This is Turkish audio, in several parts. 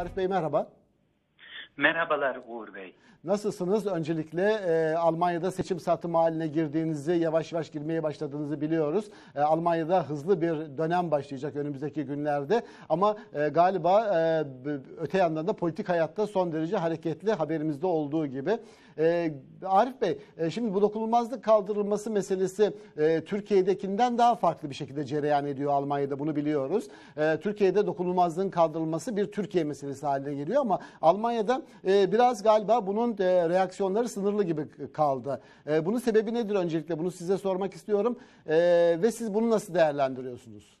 Arif Bey merhaba. Merhabalar Uğur Bey. Nasılsınız? Öncelikle e, Almanya'da seçim satımı haline girdiğinizi, yavaş yavaş girmeye başladığınızı biliyoruz. E, Almanya'da hızlı bir dönem başlayacak önümüzdeki günlerde. Ama e, galiba e, öte yandan da politik hayatta son derece hareketli haberimizde olduğu gibi. E, Arif Bey, e, şimdi bu dokunulmazlık kaldırılması meselesi e, Türkiye'dekinden daha farklı bir şekilde cereyan ediyor Almanya'da bunu biliyoruz. E, Türkiye'de dokunulmazlığın kaldırılması bir Türkiye meselesi haline geliyor ama Almanya'da e, biraz galiba bunun e, reaksiyonları sınırlı gibi kaldı. E, bunun sebebi nedir öncelikle? Bunu size sormak istiyorum. E, ve siz bunu nasıl değerlendiriyorsunuz?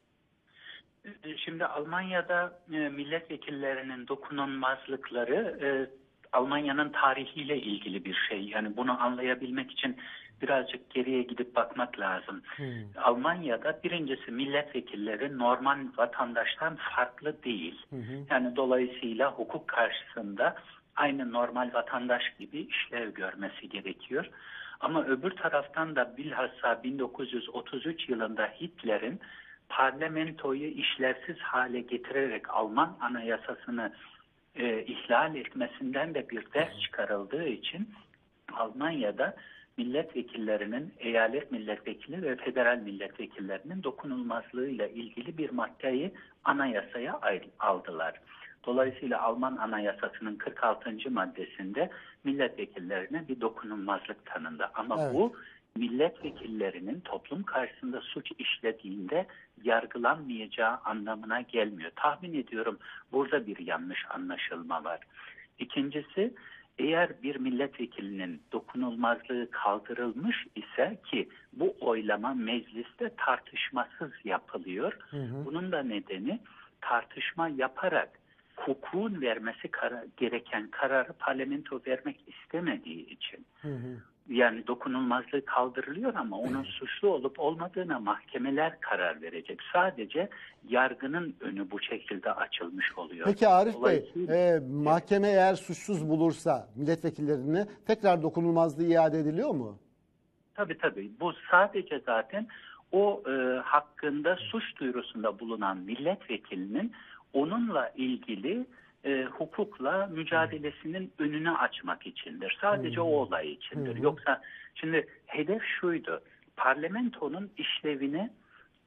Şimdi Almanya'da e, milletvekillerinin dokunulmazlıkları e, Almanya'nın tarihiyle ilgili bir şey. Yani bunu anlayabilmek için birazcık geriye gidip bakmak lazım. Hmm. Almanya'da birincisi milletvekilleri normal vatandaştan farklı değil. Hmm. Yani dolayısıyla hukuk karşısında aynı normal vatandaş gibi işlev görmesi gerekiyor. Ama öbür taraftan da bilhassa 1933 yılında Hitler'in parlamentoyu işlevsiz hale getirerek Alman anayasasını e, ihlal etmesinden de bir ders çıkarıldığı için Almanya'da milletvekillerinin, eyalet milletvekili ve federal milletvekillerinin dokunulmazlığıyla ilgili bir maddeyi anayasaya aldılar. Dolayısıyla Alman Anayasası'nın 46. maddesinde milletvekillerine bir dokunulmazlık tanındı. Ama evet. bu milletvekillerinin toplum karşısında suç işlediğinde yargılanmayacağı anlamına gelmiyor. Tahmin ediyorum burada bir yanlış anlaşılma var. İkincisi eğer bir milletvekilinin dokunulmazlığı kaldırılmış ise ki bu oylama mecliste tartışmasız yapılıyor. Hı hı. Bunun da nedeni tartışma yaparak hukukun vermesi kara, gereken kararı parlamento vermek istemediği için. Hı hı. Yani dokunulmazlığı kaldırılıyor ama onun suçlu olup olmadığına mahkemeler karar verecek. Sadece yargının önü bu şekilde açılmış oluyor. Peki Arif Bey, e, mahkeme eğer suçsuz bulursa milletvekillerini tekrar dokunulmazlığı iade ediliyor mu? Tabii tabii. Bu sadece zaten o e, hakkında suç duyurusunda bulunan milletvekilinin onunla ilgili e, hukukla mücadelesinin önünü açmak içindir. Sadece hmm. o olay içindir. Hmm. Yoksa şimdi hedef şuydu. Parlamentonun işlevini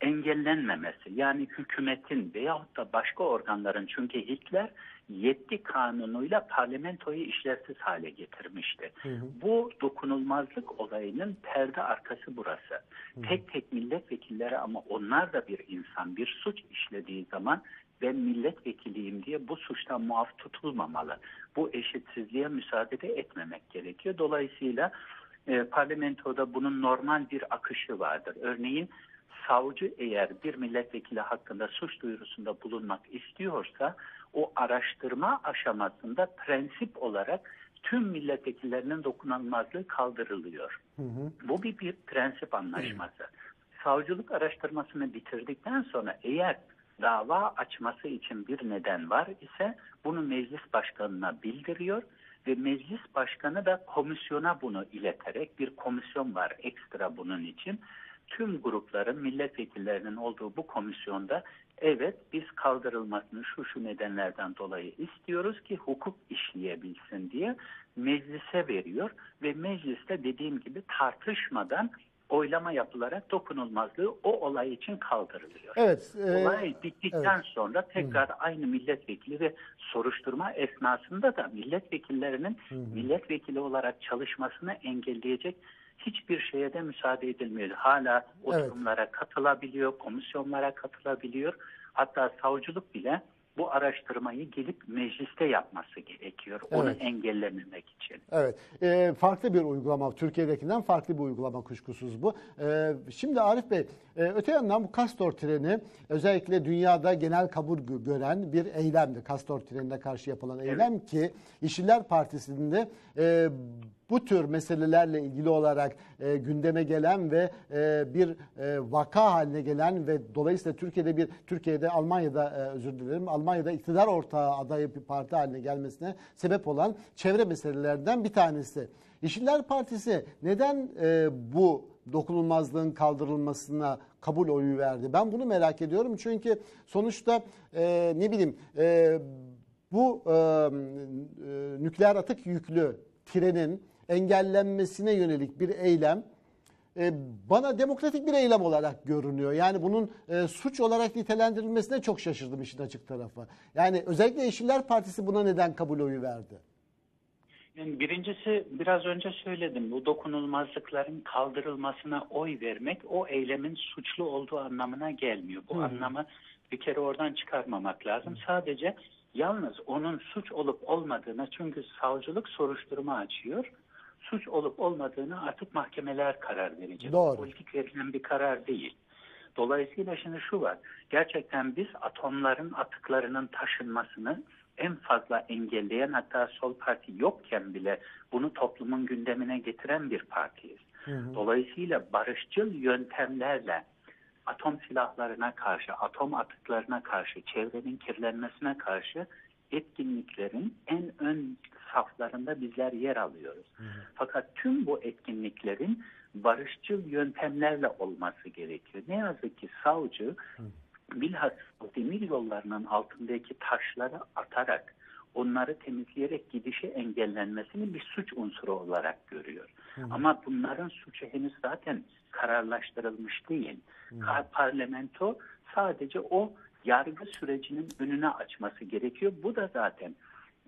engellenmemesi yani hükümetin veyahut da başka organların çünkü Hitler yetki kanunuyla parlamentoyu işlevsiz hale getirmişti. Hı hı. Bu dokunulmazlık olayının perde arkası burası. Hı. Tek tek milletvekilleri ama onlar da bir insan bir suç işlediği zaman ben milletvekiliyim diye bu suçtan muaf tutulmamalı. Bu eşitsizliğe müsaade etmemek gerekiyor. Dolayısıyla e, parlamentoda bunun normal bir akışı vardır. Örneğin savcı eğer bir milletvekili hakkında suç duyurusunda bulunmak istiyorsa o araştırma aşamasında prensip olarak tüm milletvekillerinin dokunulmazlığı kaldırılıyor. Hı hı. Bu bir, bir prensip anlaşması. Hı. Savcılık araştırmasını bitirdikten sonra eğer dava açması için bir neden var ise bunu meclis başkanına bildiriyor ve meclis başkanı da komisyona bunu ileterek bir komisyon var ekstra bunun için. Tüm grupların milletvekillerinin olduğu bu komisyonda evet biz kaldırılmasını şu şu nedenlerden dolayı istiyoruz ki hukuk işleyebilsin diye meclise veriyor ve mecliste dediğim gibi tartışmadan oylama yapılarak dokunulmazlığı o olay için kaldırılıyor. Evet. E, olay bittikten evet. sonra tekrar Hı. aynı milletvekili ve soruşturma esnasında da milletvekillerinin Hı. milletvekili olarak çalışmasını engelleyecek hiçbir şeye de müsaade edilmiyor. Hala oturumlara evet. katılabiliyor, komisyonlara katılabiliyor. Hatta savcılık bile bu araştırmayı gelip mecliste yapması gerekiyor. Evet. Onu engellememek için. Evet. E, farklı bir uygulama. Türkiye'dekinden farklı bir uygulama kuşkusuz bu. E, şimdi Arif Bey, e, öte yandan bu Kastor treni özellikle dünyada genel kabul gören bir eylemdi. Kastor trenine karşı yapılan eylem evet. ki İşçiler Partisi'nde e, bu tür meselelerle ilgili olarak e, gündeme gelen ve e, bir e, vaka haline gelen ve dolayısıyla Türkiye'de bir Türkiye'de Almanya'da e, özür dilerim Almanya'da iktidar ortağı adayı bir parti haline gelmesine sebep olan çevre meselelerden bir tanesi. Yeşiller Partisi neden e, bu dokunulmazlığın kaldırılmasına kabul oyu verdi? Ben bunu merak ediyorum çünkü sonuçta e, ne bileyim e, bu e, e, nükleer atık yüklü trenin engellenmesine yönelik bir eylem e, bana demokratik bir eylem olarak görünüyor. Yani bunun e, suç olarak nitelendirilmesine çok şaşırdım işin açık tarafı. Yani özellikle Yeşiller Partisi buna neden kabul oyu verdi? Yani birincisi biraz önce söyledim bu dokunulmazlıkların kaldırılmasına oy vermek o eylemin suçlu olduğu anlamına gelmiyor. Bu anlamı bir kere oradan çıkarmamak lazım. Sadece yalnız onun suç olup olmadığına çünkü savcılık soruşturma açıyor. Suç olup olmadığını artık mahkemeler karar verecek. Doğru. Politik verilen bir karar değil. Dolayısıyla şimdi şu var. Gerçekten biz atomların atıklarının taşınmasını en fazla engelleyen hatta sol parti yokken bile bunu toplumun gündemine getiren bir partiyiz. Dolayısıyla barışçıl yöntemlerle atom silahlarına karşı, atom atıklarına karşı, çevrenin kirlenmesine karşı etkinliklerin en ön saflarında bizler yer alıyoruz. Fakat tüm bu etkinliklerin barışçıl yöntemlerle olması gerekiyor. Ne yazık ki savcı bilhassa demir yollarının altındaki taşları atarak onları temizleyerek gidişi engellenmesini bir suç unsuru olarak görüyor. Ama bunların suçu henüz zaten kararlaştırılmış değil. Ka- Parlamento sadece o yargı sürecinin önüne açması gerekiyor. Bu da zaten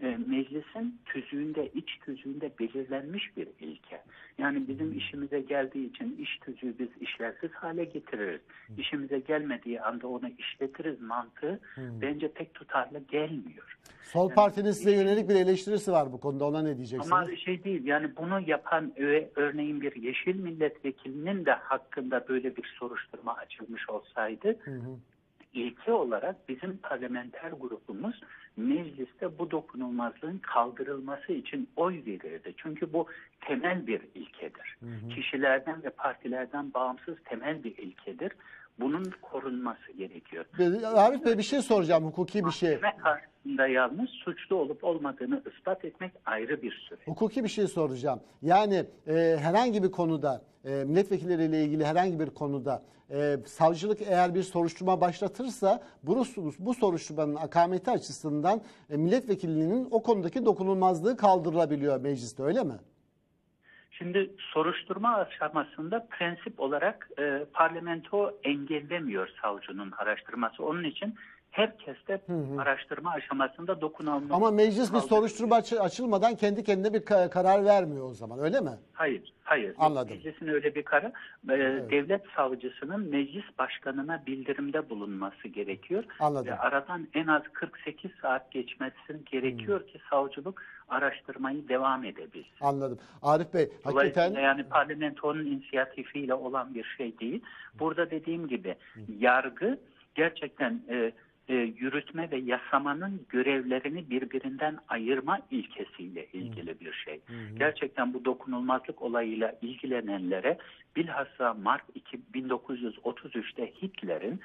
e, meclisin tüzüğünde, iç tüzüğünde belirlenmiş bir ilke. Yani bizim işimize geldiği için iş tüzüğü biz işlevsiz hale getiririz. İşimize gelmediği anda onu işletiriz mantığı bence pek tutarlı gelmiyor. Sol Parti'nin size yönelik bir eleştirisi var bu konuda. Ona ne diyeceksiniz? Ama şey değil yani bunu yapan örneğin bir yeşil milletvekilinin de hakkında böyle bir soruşturma açılmış olsaydı ilke olarak bizim parlamenter grubumuz mecliste bu dokunulmazlığın kaldırılması için oy verirdi. Çünkü bu temel bir ilkedir. Kişilerden ve partilerden bağımsız temel bir ilkedir. Bunun korunması gerekiyor. Arif Bey bir şey soracağım hukuki bir şey. Mahkeme karşısında yalnız suçlu olup olmadığını ispat etmek ayrı bir süreç. Hukuki bir şey soracağım. Yani e, herhangi bir konuda e, milletvekilleriyle ilgili herhangi bir konuda e, savcılık eğer bir soruşturma başlatırsa bu, bu soruşturmanın akameti açısından e, milletvekilliğinin o konudaki dokunulmazlığı kaldırılabiliyor mecliste öyle mi? Şimdi soruşturma aşamasında prensip olarak e, parlamento engellemiyor savcının araştırması. Onun için herkes de araştırma aşamasında dokunulmaz. Ama meclis bir soruşturma açı- açılmadan kendi kendine bir ka- karar vermiyor o zaman öyle mi? Hayır, hayır. Anladım. Meclisin öyle bir kararı. e, Devlet savcısının meclis başkanına bildirimde bulunması gerekiyor. Anladım. Ve aradan en az 48 saat geçmesi gerekiyor ki savcılık araştırmayı devam edebilsin. Anladım. Arif Bey hakikaten yani parlamentonun inisiyatifiyle olan bir şey değil. Burada dediğim gibi yargı gerçekten e, e, yürütme ve yasamanın görevlerini birbirinden ayırma ilkesiyle ilgili bir şey. Gerçekten bu dokunulmazlık olayıyla ilgilenenlere bilhassa Mart 2, 1933'te Hitler'in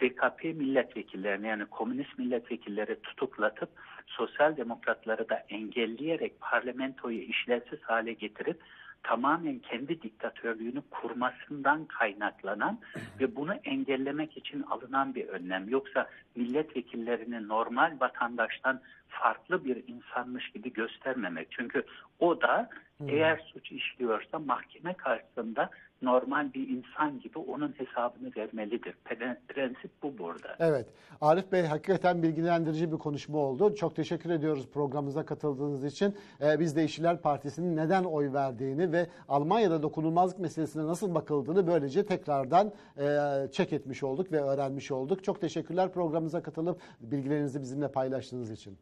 DKP milletvekillerini yani komünist milletvekilleri tutuklatıp sosyal demokratları da engelleyerek parlamentoyu işlevsiz hale getirip tamamen kendi diktatörlüğünü kurmasından kaynaklanan ve bunu engellemek için alınan bir önlem. Yoksa milletvekillerini normal vatandaştan farklı bir insanmış gibi göstermemek. Çünkü o da eğer suç işliyorsa mahkeme karşısında normal bir insan gibi onun hesabını vermelidir. Pre- Prensip bu burada. Evet. Arif Bey hakikaten bilgilendirici bir konuşma oldu. Çok teşekkür ediyoruz programımıza katıldığınız için. Ee, biz de İşçiler Partisi'nin neden oy verdiğini ve Almanya'da dokunulmazlık meselesine nasıl bakıldığını böylece tekrardan e, çek etmiş olduk ve öğrenmiş olduk. Çok teşekkürler programımıza katılıp bilgilerinizi bizimle paylaştığınız için.